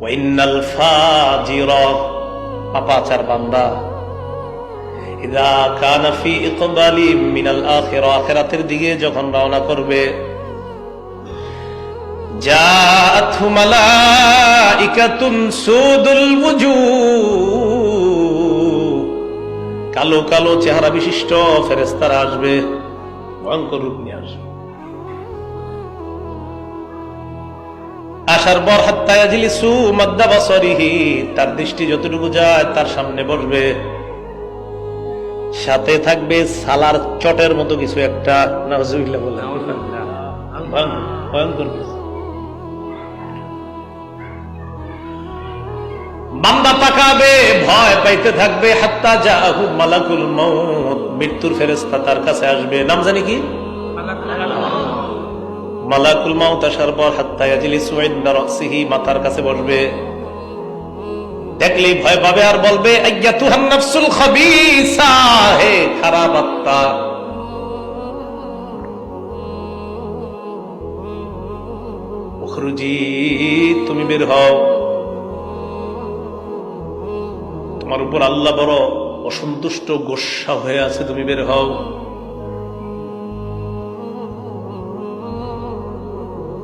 ওয়াইনাল ফাজির পাপাচার বান্দা কানা ফি ইকবালি মিনাল আখিরা আখিরাতের দিকে যখন রওনা করবে জাআতহু মালাইকাতুন সুদুল কালো কালো চেহারা বিশিষ্ট ফেরেস্তারা আসবে, ভয়ঙ্কর রূপ নিয়ে আসবে। আসার পর হাত্তায়াজিলিসু মাদ্দা বাসরিহি, তার দৃষ্টি যতটুকু যায় তার সামনে বসবে। সাথে থাকবে সালার চটের মতো কিছু একটা। নাউজুবিল্লাহ বলে ভয়ঙ্কর বান্দা তাকাবে, ভয় পাইতে থাকবে। হাত্তা জাহু মালাকুল মউত, মৃত্যুর ফেরেস্তা তার কাছে আসবে। নাম জানি কি? মালাকুল মাউত আসার পর হাত্তা ইয়াজলিসু ইনদা রাসিহি, মাথার কাছে বসবে। দেখলেই ভয় পাবে আর বলবে, আইয়াতুহান নাফসুল খাবিসা হে খারাপ আত্মা। তুমি বের হও। তোমার উপর আল্লাহ বড় অসন্তুষ্ট গোসা হয়ে আছে, তুমি বের হও।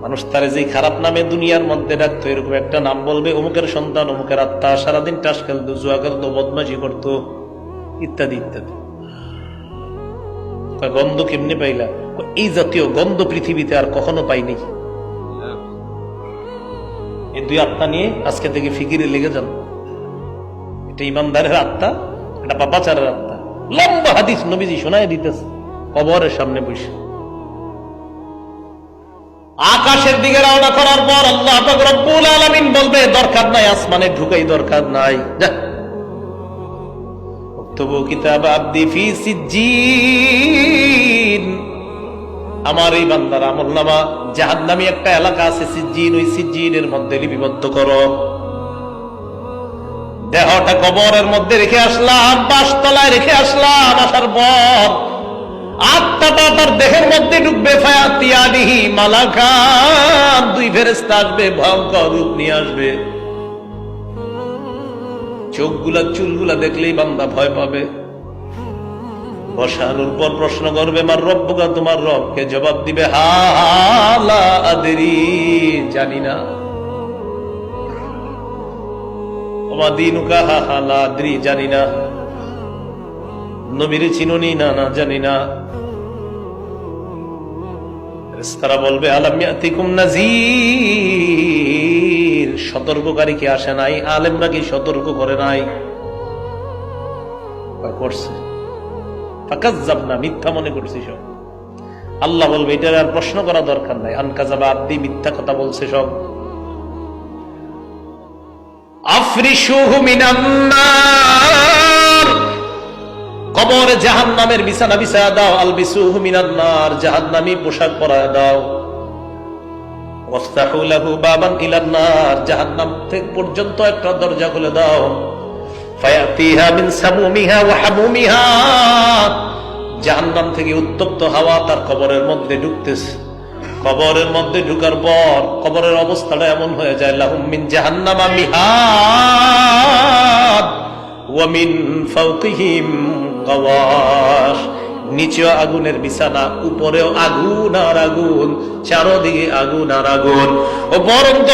মানুষ তারে যে খারাপ নামে দুনিয়ার মধ্যে ডাকতো এরকম একটা নাম বলবে, অমুকের সন্তান, অমুকের আত্মা, সারাদিন টাস খেলতো, জুয়া খেলতো, বদমাশি করতো, ইত্যাদি ইত্যাদি। গন্ধ কেমনি পাইলা? এই জাতীয় গন্ধ পৃথিবীতে আর কখনো পাইনি। এই দুই আত্মা নিয়ে আজকে থেকে ফিকিরে লেগে যান। এটা ইমানদারের আত্মা, এটা বাবাচারের আত্মা। লম্বা হাদিস নবীজি শোনায় দিতেছে, কবরের সামনে বসে। আকাশের দিকে রওনা করার পর আল্লাহ রব্বুল আলামিন বলবে, দরকার নাই, আসমানে ঢুকাই দরকার নাই। তবু কিতাব আব্দি ফি সিজ্জিন। আমার এই বান্দার আমল নামা জাহাদ নামে একটা এলাকা আছে সিজ্জিন, ওই সিজ্জিনের মধ্যে লিপিবদ্ধ করো। দেহটা কবরের মধ্যে রেখে আসলাম, বাসতলায় রেখে আসলাম, আসার পর আত্মাটা তার দেহের মধ্যে ঢুকবে দুই ফেরেস্তা আসবে, ভয়ঙ্কর রূপ নিয়ে আসবে। চোখগুলা, চুলগুলা দেখলেই বান্দা ভয় পাবে। বসার উপর প্রশ্ন করবে, মার রব্বকা তোমার রবকে জবাব দিবে? হালা আদেরি, জানি না। বলবে সতর্ককারী কি আসে নাই? আলেমরা কি সতর্ক করে নাই? করছে। না মিথ্যা মনে করছি সব। আল্লাহ বলবে, এটার আর প্রশ্ন করা দরকার নাই। আনকাজাবা আব্দি, মিথ্যা কথা বলছে সব। কবরে বিছানা দাও আল বিসুহু মিনান নার জাহান্নামী পোশাক দাও। থেকে পর্যন্ত একটা দরজা খুলে দাও। জাহান্নাম থেকে উত্তপ্ত হাওয়া তার কবরের মধ্যে ঢুকতেছে। কবরের মধ্যে ঢুকার পর কবরের অবস্থাটা এমন হয়ে যায় লাহুমিন জাহান্নামা মিহাদ ওয়ামিন ফাউকিহিম ফাওকিহিম নিচেও আগুনের বিছানা, উপরেও আগুন আর আগুন, চারোদিকে আগুন আর আগুন। ও বরং তো